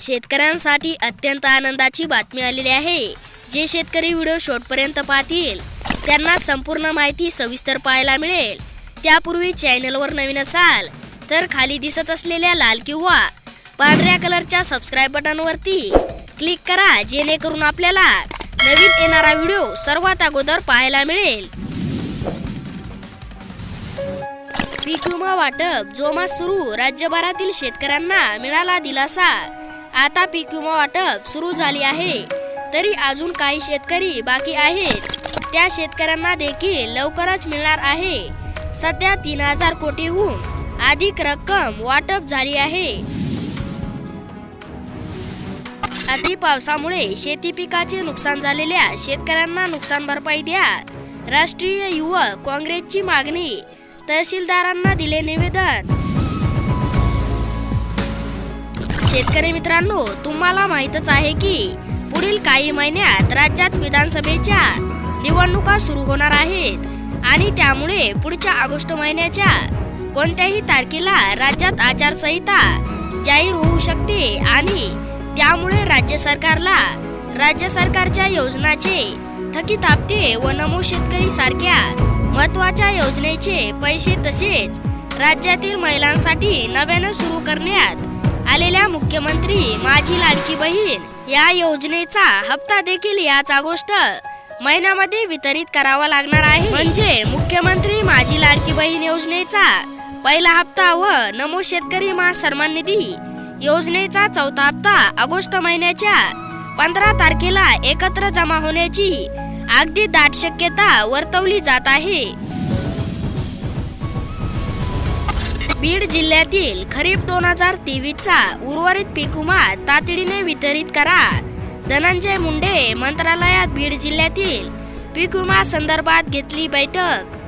शेतकऱ्यांसाठी अत्यंत आनंदाची बातमी आलेली आहे. जे शेतकरी व्हिडिओ शॉर्टपर्यंत पाहतील त्यांना संपूर्ण माहिती सविस्तर पाहायला मिळेल. त्यापूर्वी चॅनलवर नवीन असाल तर खाली दिसत असलेल्या लाल किंवा पांढऱ्या कलरच्या सबस्क्राईब बटनवरती क्लिक करा जेणेकरून आपल्याला नवीन येणारा व्हिडिओ सर्वात अगोदर पाहायला मिळेल. पीक विमा वाटप जोमा सुरू राज्यभरातील शेतकऱ्यांना मिळाला दिलासा. आता पीक विमा वाटप सुरू झाली आहे. तरी अजून काही शेतकरी बाकी आहेत. त्या शेतकऱ्यांना देखील लवकरच मिळणार आहे. सध्या तीन हजार कोटीहून अधिक रक्कम वाटप झाली आहे. अति पावसामुळे शेती पिकाचे नुकसान झालेल्या शेतकऱ्यांना नुकसान भरपाई द्या. राष्ट्रीय युवक काँग्रेसची मागणी. तहसीलदारांना दिले निवेदन. शेतकरी मित्रांनो तुम्हाला माहीतच आहे की पुढील काही महिन्यात राज्यात विधानसभेच्या निवडणुका सुरू होणार आहेत. आणि त्यामुळे पुढच्या ऑगस्ट महिन्याच्या कोणत्याही तारखेला राज्यात आचारसंहिता जाहीर होऊ शकते आणि त्यामुळे राज्य सरकारला राज्य सरकारच्या योजनाचे थकीत हप्ते व नमो शेतकरी सारख्या महत्त्वाच्या योजनेचे पैसे तसेच राज्यातील महिलांसाठी नव्यानं सुरू करण्यात आलेल्या मुख्यमंत्री माझी लाडकी बहीण या योजनेचा हप्ता देखील याच ऑगस्ट महिन्यामध्ये वितरित करावा लागणार आहे. म्हणजे मुख्यमंत्री माझी लाडकी बहीण योजनेचा पहिला हप्ता व नमो शेतकरी महासन्मान निधी योजनेचा चौथा हप्ता ऑगस्ट महिन्याच्या पंधरा तारखेला एकत्र जमा होण्याची अगदी दाट शक्यता वर्तवली जात आहे. बीड जिल्ह्यातील खरीप दोन हजार तेवीसचा उर्वरित पीक विमा तातडीने वितरित करा. धनंजय मुंडे मंत्रालयात बीड जिल्ह्यातील पीक विमा संदर्भात घेतली बैठक.